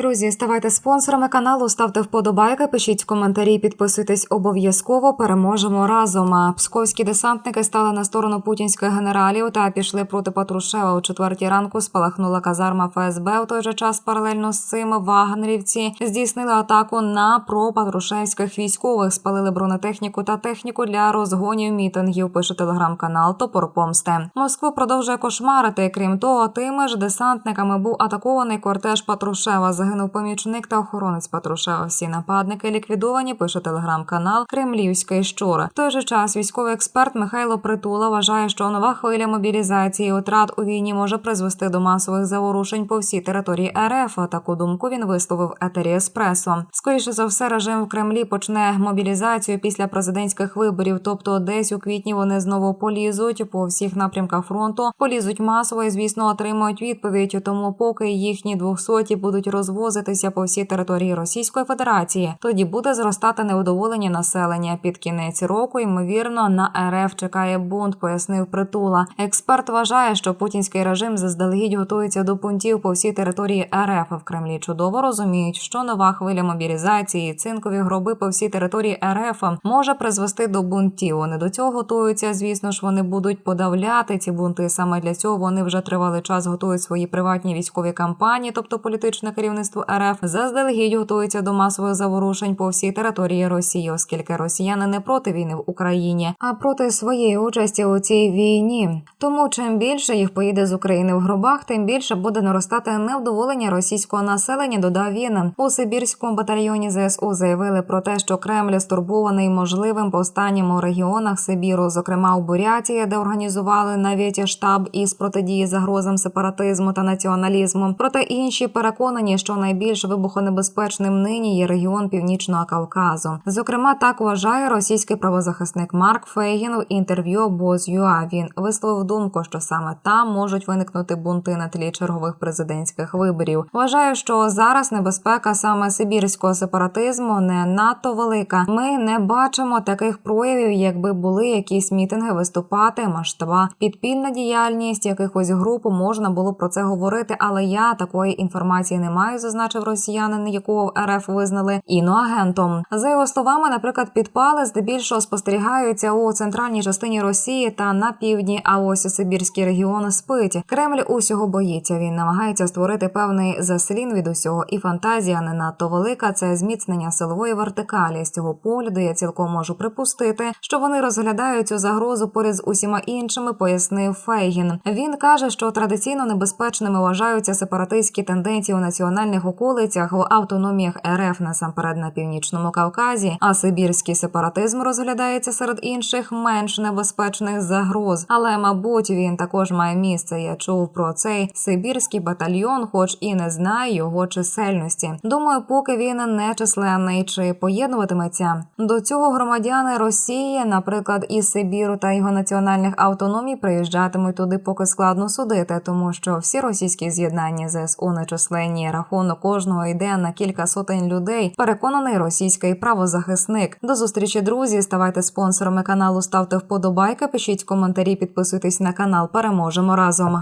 Друзі, ставайте спонсорами каналу, ставте вподобайки, пишіть коментарі, підписуйтесь обов'язково. Переможемо разом. Псковські десантники стали на сторону путінських генералів та пішли проти Патрушева. У четвертій ранку спалахнула казарма ФСБ. У той же час паралельно з цим вагнерівці здійснили атаку на пропатрушевських військових, спалили бронетехніку та техніку для розгонів мітингів. Пише телеграм-канал Топор Помсти. Москву продовжує кошмарити. Крім того, тими ж десантниками був атакований кортеж Патрушева. Загинув помічник та охоронець Патрушева. Всі нападники ліквідовані. Пише телеграм-канал Кремлівський щура. В той же час військовий експерт Михайло Притула вважає, що нова хвиля мобілізації і утрат у війні може призвести до масових заворушень по всій території РФ. Таку думку він висловив етері Еспресо. Скоріше за все, режим в Кремлі почне мобілізацію після президентських виборів. Тобто, десь у квітні вони знову полізуть по всіх напрямках фронту, полізуть масово і, звісно, отримують відповідь. Тому, поки їхні двохсоті будуть розвозитися по всій території Російської Федерації, тоді буде зростати неудоволення населення. Під кінець року ймовірно на РФ чекає бунт, пояснив притула. Експерт вважає, що путінський режим заздалегідь готується до пунктів по всій території РФ. В Кремлі чудово розуміють, що нова хвиля мобілізації, цинкові гроби по всій території РФ може призвести до бунтів. Вони до цього готуються. Звісно ж, вони будуть подавляти ці бунти. Саме для цього вони вже тривалий час готують свої приватні військові кампанії, тобто політичне керівництво РФ заздалегідь готується до масових заворушень по всій території Росії, оскільки росіяни не проти війни в Україні, а проти своєї участі у цій війні. Тому чим більше їх поїде з України в гробах, тим більше буде наростати невдоволення російського населення. Додав він у Сибірському батальйоні ЗСУ. Заявили про те, що Кремль стурбований можливим повстанням у регіонах Сибіру, зокрема у Бурятії, де організували навіть штаб із протидії загрозам сепаратизму та націоналізму. Проте інші переконані, що найбільш вибухонебезпечним нині є регіон Північного Кавказу. Зокрема, так вважає російський правозахисник Марк Фейгін в інтерв'ю Боз.ua. Він висловив думку, що саме там можуть виникнути бунти на тлі чергових президентських виборів. Вважаю, що зараз небезпека саме сибірського сепаратизму не надто велика. Ми не бачимо таких проявів, якби були якісь мітинги виступати, масштаба, підпільна діяльність якихось груп можна було про це говорити, але я такої інформації не маю, зазначив росіянин, якого РФ визнали іноагентом. За його словами, наприклад, підпали здебільшого спостерігаються у центральній частині Росії та на півдні. А ось Сибірський регіон спить. Кремль усього боїться. Він намагається створити певний заслін від усього, і фантазія не надто велика. Це зміцнення силової вертикалі. З цього погляду я цілком можу припустити, що вони розглядають цю загрозу поряд з усіма іншими, пояснив Фейгін. Він каже, що традиційно небезпечними вважаються сепаратистські тенденції у національних околицях в автономіях РФ насамперед на північному Кавказі. А сибірський сепаратизм розглядається серед інших менш небезпечних загроз. Але, мабуть, він також має місце. Я чув про цей сибірський батальйон, хоч і не знаю його чисельності. Думаю, поки він не численний чи поєднуватиметься до цього громадяни Росії, наприклад, із Сибіру та його національних автономій, приїжджатимуть туди, поки складно судити, тому що всі російські з'єднання ЗСУ нечисленні рахунок кожного йде на кілька сотень людей. Переконаний російський правозахисник. До зустрічі, друзі. Ставайте спонсорами каналу, ставте вподобайки, пишіть коментарі, підписуйтесь на канал. Переможемо разом.